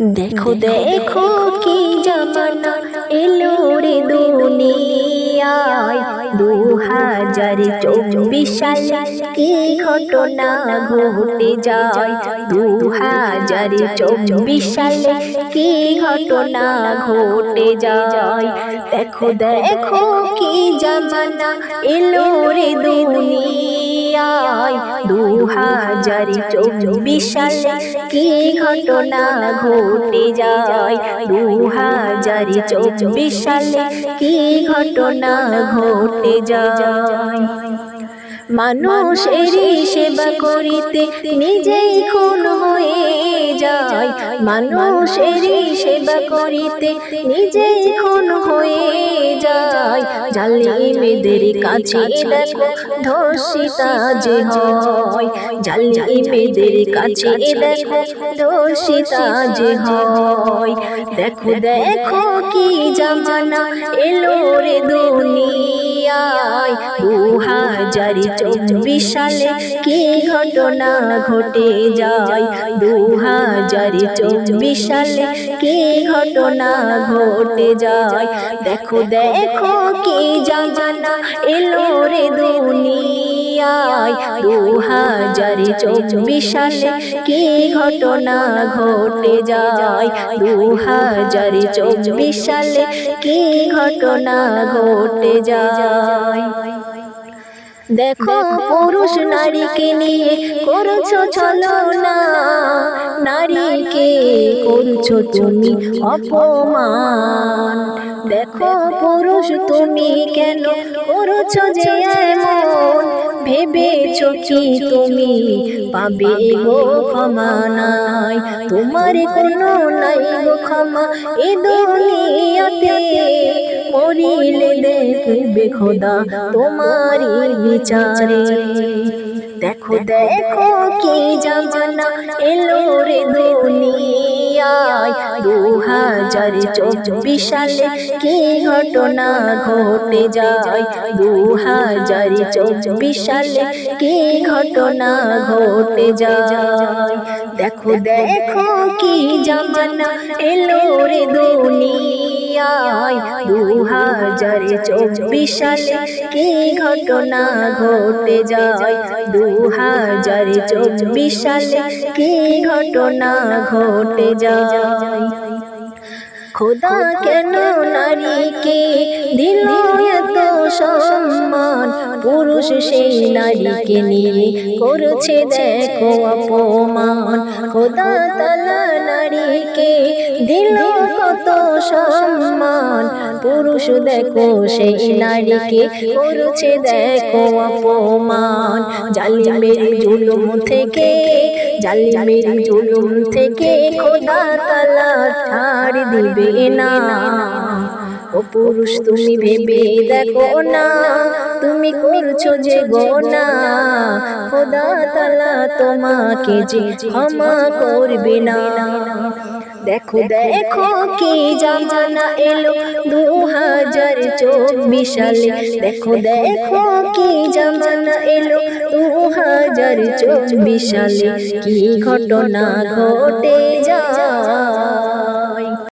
দেখো দেখো কি জামানা এলো রে দুনিয়ায় দু হাজার চব্বিশ কি ঘটনা ঘটে যায়? দু হাজার চব্বিশ কি ঘটনা ঘটে যায়? দেখো দেখো কি জামানা এলো রে দুনিয়ায় দু হাজার চব্বিশ সালে কি ঘটনা ঘটে যায়? দু হাজার চব্বিশ সালে কি ঘটনা ঘটে যায়? মানুষেরই সেবা করিতে নিজেই খুন হয়ে যায়। মানুষেরই সেবা করিতে নিজেই খুন হয়ে জালিমেদের কাছে দেখো ধর্ষিতা যে হয়। জালিমেদের কাছে দেখো ধর্ষিতা যে হয়। দেখো দেখো কি জামানা এলো রে দুনিয়ায় দু হাজার চব্বিশ সালে কি ঘটনা ঘটে যায়? দু হাজার চব্বিশ সালে কি ঘটনা ঘটে যায়? দেখো দেখো কি জানা এলো রে দুনিয়ায় দু হাজার চব্বিশ সালে কি ঘটনা ঘটে যায়? দু হাজার চব্বিশ সালে কি ঘটনা ঘটে যায়? দেখো পুরুষ নারীকে নিয়ে করছ ছলনা নারীকে করছ তুমি অপমান। দেখো পুরুষ তুমি কেন করছ যে এমন? ভেবেছো কি তুমি? পাবে গো ক্ষমা নাই। তোমার কোনো নাই গো ক্ষমা। এ দুনিয়াতে মরিলে দেখবে খোদা তোমারই বিচারে। দেখো দেখো কি জামানা এলো রে দুনিয়ায় দু হাজার চব্বিশ সালে কি ঘটনা ঘটে যায়? দু হাজার চব্বিশ সালে কি ঘটনা ঘটে যায়? দেখো দেখো কি জামানা এলো রে দুনিয়ায় দু হাজার চব্বিশ সালে কি ঘটনা ঘটে যায়? দু হাজার চব্বিশ সালে কি ঘটনা ঘটে যায়? খোদা কেন নারীকে দিল পুরুষ সেই নারীকে নিয়ে করছে দেখো অপমান। খোদা তালা নারীকে দিল কত সম্মান। পুরুষ দেখো সেই নারীকে করছে দেখো অপমান। জালিমের জুলুম থেকে, জালিমের জুলুম থেকে খোদা তালা ছাড় দিবে না। ও পুরুষ, তুমি ভেবে দেখো না। তুমি করছ যে গোনা খোদা তালা তোমাকে যে ক্ষমা করবে না। দেখো দেখো কি জামানা এলো দু হাজার চব্বিশ সালে। দেখো দেখো কি জামানা এলো দু হাজার চব্বিশ সালে। কি ঘটনা ঘটে যায়?